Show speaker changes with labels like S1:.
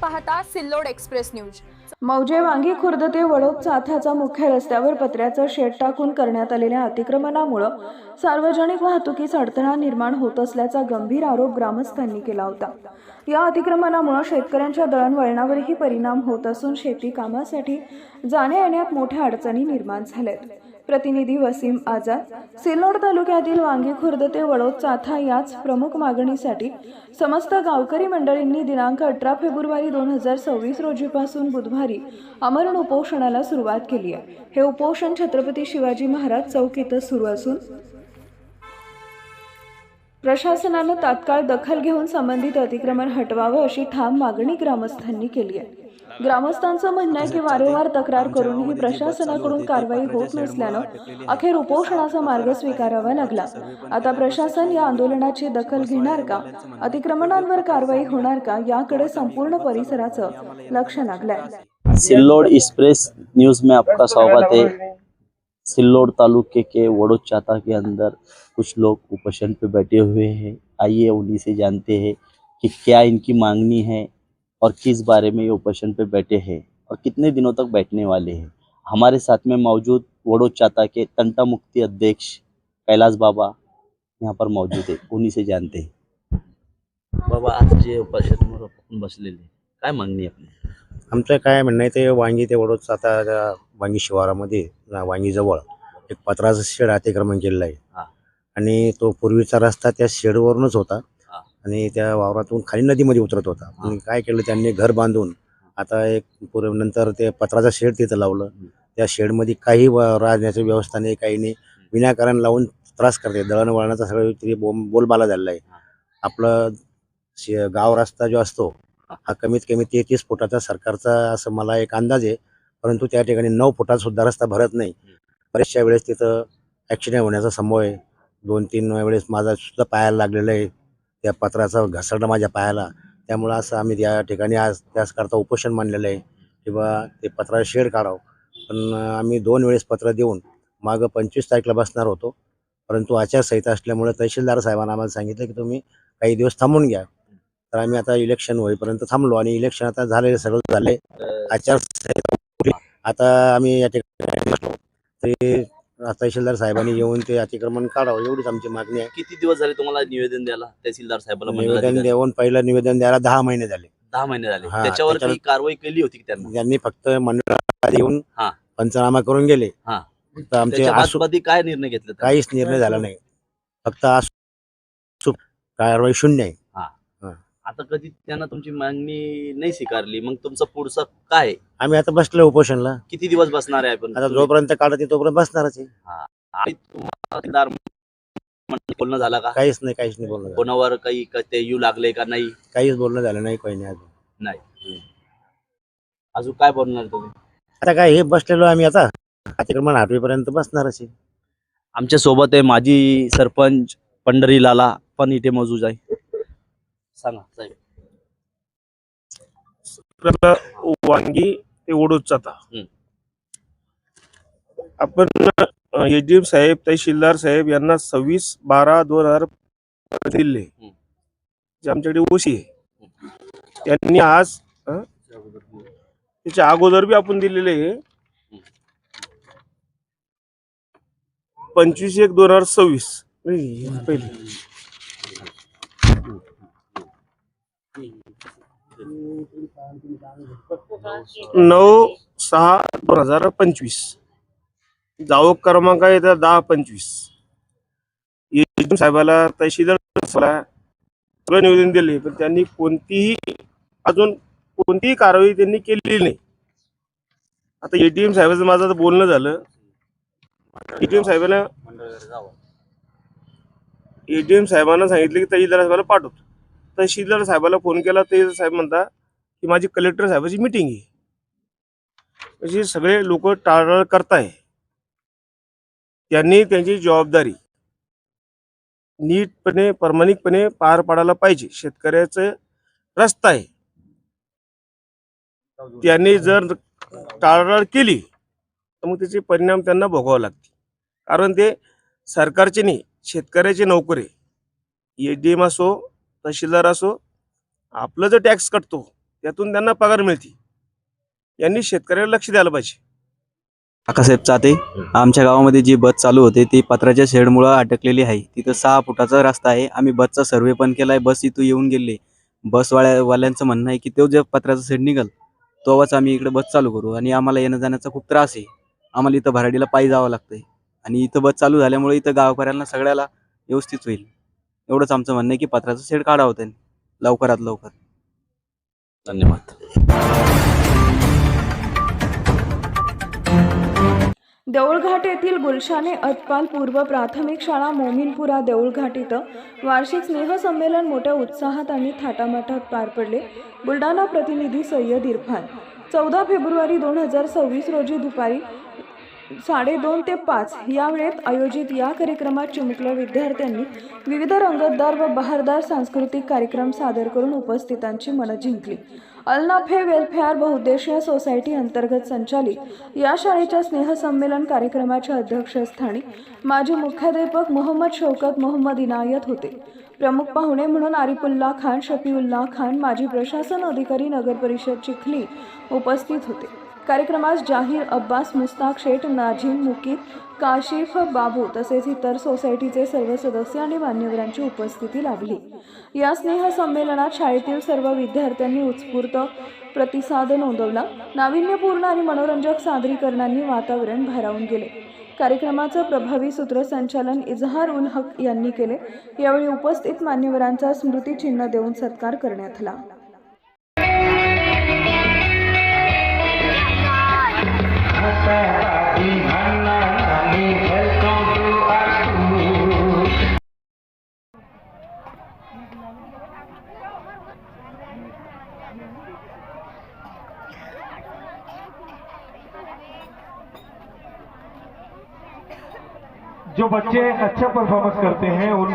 S1: पाहता Sillod express news.
S2: मौजे वांगी खुर्द ते वडोद चाथाचा मुख्य रस्त्यावर पत्र्याचं शेड टाकून करण्यात आलेल्या अतिक्रमणामुळं सार्वजनिक वाहतुकीस अडथळा निर्माण होत असल्याचा गंभीर आरोप ग्रामस्थांनी केला होता. या अतिक्रमणामुळं शेतकऱ्यांच्या दळणवळणावरही परिणाम होत असून शेती कामासाठी जाण्या येण्यात मोठ्या अडचणी निर्माण झाल्यात. प्रतिनिधी वसीम आझाद सिल्लोड तालुक्यातील वांगी खुर्द ते वडोद चाथा याच प्रमुख मागणीसाठी समस्त गावकरी मंडळींनी दिनांक अठरा फेब्रुवारी दोन हजार सव्वीस रोजीपासून बुधवार अमरण उपोषणाला सुरुवात केली आहे. हे उपोषण छत्रपती शिवाजी महाराज चौक इथं सुरू असून प्रशासनानं तात्काळ दखल घेऊन संबंधित अतिक्रमण हटवावं अशी ठाम मागणी ग्रामस्थांनी केली आहे. ग्रामस्थांचं म्हणणं आहे की वारंवार तक्रार करूनही प्रशासनाकडून कारवाई होत नसल्यानं अखेर उपोषणाचा मार्ग स्वीकारावा लागला. आता प्रशासन या आंदोलनाची दखल घेणार का? अतिक्रमणांवर कारवाई होणार का? याकडे संपूर्ण परिसराचं लक्ष लागलंय.
S3: सिल्लोड एक्सप्रेस न्यूज़ में आपका स्वागत है। सिल्लोड तालुके के वड़ोद चाता के अंदर कुछ लोग उपोषण पे बैठे हुए हैं। आइए उन्हीं से जानते हैं कि क्या इनकी मांगनी है और किस बारे में ये उपोषण पे बैठे हैं और कितने दिनों तक बैठने वाले हैं। हमारे साथ में मौजूद वड़ोद चाता के तंटा मुक्ति अध्यक्ष कैलाश बाबा यहाँ पर मौजूद है। उन्हीं से जानते हैं। बाबा, आज जे उपोषणावर आपण बसलेले काय आहे आपली
S4: आमचं काय म्हणणं आहे ते वांगी ते आता त्या वांगी शिवारामध्ये वांगीजवळ एक पत्राचं शेड अतिक्रमण केलेलं आहे. आणि तो पूर्वीचा रस्ता त्या शेडवरूनच होता. आणि त्या वावरातून खाली नदीमध्ये उतरत होता. आणि काय केलं त्यांनी घर बांधून आता एक पूर्व नंतर ते पत्राचं शेड तिथं लावलं. त्या शेडमध्ये काही राहण्याची व्यवस्था नाही काही नाही. विनाकारण लावून त्रास करते. दळणवळणाचा सगळं तरी बोम बोलबाला झालेला आहे. आपलं शे- गाव रस्ता जो असतो हा कमीत कमी तेहतीस फुटाचा सरकारचा असं मला एक अंदाज आहे. परंतु त्या ठिकाणी नऊ फुटात सुद्धा रस्ता भरत नाही. बऱ्याचशा वेळेस तिथं ॲक्सिडेंट होण्याचा संभव आहे. दोन तीन वेळेस माझा सुद्धा पायाला लागलेला आहे. त्या पत्राचा घसरणं माझ्या पायाला. त्यामुळं असं आम्ही त्या ठिकाणी आज त्याचकरता उपोषण मांडलेलं आहे. किंवा ते पत्रा शेड काढावं. पण आम्ही दोन वेळेस पत्र देऊन मागं पंचवीस तारखेला बसणार होतो. परंतु आचारसंहिता असल्यामुळे तहसीलदार साहेबांना आम्हाला सांगितलं की तुम्ही काही दिवस थांबून घ्या. तर आम्ही आता इलेक्शन होईपर्यंत थांबलो आणि इलेक्शन आता झाले सगळं झाले आचारसंहिता उठली. आता आम्ही या ठिकाणी. ते तहसीलदार साहेबांनी येऊन ते अतिक्रमण काढावं एवढीच आमची मागणी आहे
S3: किती दिवस झाले तुम्हाला निवेदन द्यायला तहसीलदार साहेबांना
S4: निवेदन? देऊन पहिलं निवेदन द्यायला दहा महिने झाले
S3: दहा महिने झाले त्याच्यावर कारवाई केली होती त्यांना
S4: त्यांनी फक्त मंडळात येऊन. पंचनामा करून गेले. फक्त आमचे
S3: काय निर्णय घेतले?
S4: काहीच निर्णय झाला नाही फक्त कारवाई शून्य आहे
S3: आता कधी त्यांना तुमची मागणी नाही स्वीकारली मग तुमचं पुढचं काय?
S4: आम्ही आता बसलो उपोषणला.
S3: किती दिवस बसणार आहे आपण?
S4: आता जोपर्यंत काढत तोपर्यंत बसणारच आहे.
S3: आणि तुम्हाला तहसीलदार मंडळ बोलणं झालं का?
S4: काहीच नाही काहीच नाही बोलणं झालं.
S3: कोणावर काही क- ते येऊ लागले का नाही?
S4: काहीच बोलणं झालं नाही काही नाही अजून.
S3: नाही. अजून काय बोलणार तुम्ही?
S4: आता काय हे बसलेलो आम्ही आता. अतिक्रमण आठवीपर्यंत बसणारच आहे.
S3: आमच्यासोबत आहे माजी सरपंच पंढरी लाला पण इथे मौजूद आहे. सांगा साहेब
S5: आपल्याला वांगी ते ओढूच जाता
S3: हम्म.
S5: आपण एजीएम साहेब तहसीलदार साहेब यांना सव्वीस बारा दोन हजार दिले.
S3: हम्म.
S5: जे आमच्याकडे ओशी आहे. त्यांनी आज? त्याच्या अगोदर बी आपण दिलेले आहे. पंचवीस एक दोन हजार सव्वीस. नाही, पहिले. नऊ सहा दोन हजार पंचवीस. जावक क्रमांक आहे तर दहा पंचवीस. साहेबाला तहसीलदार साहेबाला सगळं निवेदन दिले पण त्यांनी कोणतीही अजून कोणतीही कारवाई त्यांनी केलेली नाही. आता एटीएम साहेबाचं माझं आता बोलणं झालं. एटीएम साहेबांना एटीएम साहेबांना सांगितलं की तहसीलदार साहेबाला पाठवतो. तहसीलदार साहेबाला फोन केला ते साहेब म्हणता की माझी कलेक्टर साहेबाची मिटिंग आहे. म्हणजे सगळे लोक टाळाटाळ करताय. त्यांनी त्यांची जबाबदारी नीटपणे प्रामाणिकपणे पार पाडायला पाहिजे. शेतकऱ्याचं रस्ता आहे. त्यांनी जर टाळाटाळ केली तर मग त्याचे परिणाम त्यांना भोगावे लागतील. कारण ते सरकारचे नाही शेतकऱ्याचे नोकरे. एच डी एम असो तहसीलदार असो आपलं जो टॅक्स कटतो त्यातून त्यांना पगार मिळते. यांनी शेतकऱ्याला लक्ष द्यायला पाहिजे.
S6: काकासाहेब चाते आमच्या गावामध्ये जी बस चालू होते ती पत्राच्या शेडमुळं अटकलेली आहे. तिथं सहा फुटाचा रस्ता आहे. आम्ही बसचा सर्वे पण केला आहे बस इथं येऊन गेले. बसवाल्या वाल्यांचं म्हणणं आहे की तो जे पत्राचा शेड निघल तोवाच आम्ही इकडे बस चालू करू. आणि आम्हाला येणं जाण्याचा खूप त्रास आहे. आम्हाला इथं भराडीला पायी जावं लागतंय. आणि इथं बस चालू झाल्यामुळे इथं गावकऱ्यांना सगळ्याला व्यवस्थित होईल. एवढंच आमचं म्हणणं आहे की पत्राचं शेड काढावं त्यांनी लवकरात लवकर.
S3: धन्यवाद.
S2: देऊळघाट येथील गुलशाने अतपाल पूर्व प्राथमिक शाळा मोमीनपुरा देऊळघाट इथं वार्षिक स्नेहसंमेलन मोठ्या उत्साहात आणि थाटामाटात पार पडले. बुलढाणा प्रतिनिधी सय्यद इरफान चौदा फेब्रुवारी दोन हजार सव्वीस रोजी दुपारी साडेदोन ते पाच या वेळेत आयोजित या कार्यक्रमात चिमुकल्या विद्यार्थ्यांनी विविध रंगतदार व बहारदार सांस्कृतिक कार्यक्रम सादर करून उपस्थितांची मनं जिंकली. अल्नाफे वेलफेअर बहुउद्देशीय सोसायटी अंतर्गत संचालित या शाळेच्या स्नेहसंमेलन कार्यक्रमाच्या अध्यक्षस्थानी माजी मुख्याध्यापक मोहम्मद शौकत मोहम्मद इनायत होते. प्रमुख पाहुणे म्हणून आरिफुल्ला खान शफीउल्ला खान माजी प्रशासन अधिकारी नगर परिषद चिखली उपस्थित होते. कार्यक्रमास जाहीर अब्बास मुस्ताक शेठ नाझीम मुकीद काशिफ बाबू तसेच इतर सोसायटीचे सर्व सदस्य आणि मान्यवरांची उपस्थिती लाभली. या स्नेहसंमेलनात शाळेतील सर्व विद्यार्थ्यांनी उत्स्फूर्त प्रतिसाद नोंदवला. नाविन्यपूर्ण आणि मनोरंजक सादरीकरणांनी वातावरण भारावून गेले. कार्यक्रमाचं प्रभावी सूत्रसंचालन इजहार उल हक यांनी केले. यावेळी उपस्थित मान्यवरांचा स्मृतिचिन्ह देऊन सत्कार करण्यात आला.
S7: जो बच्चे अच्छा परफॉर्मेंस करते हैं उन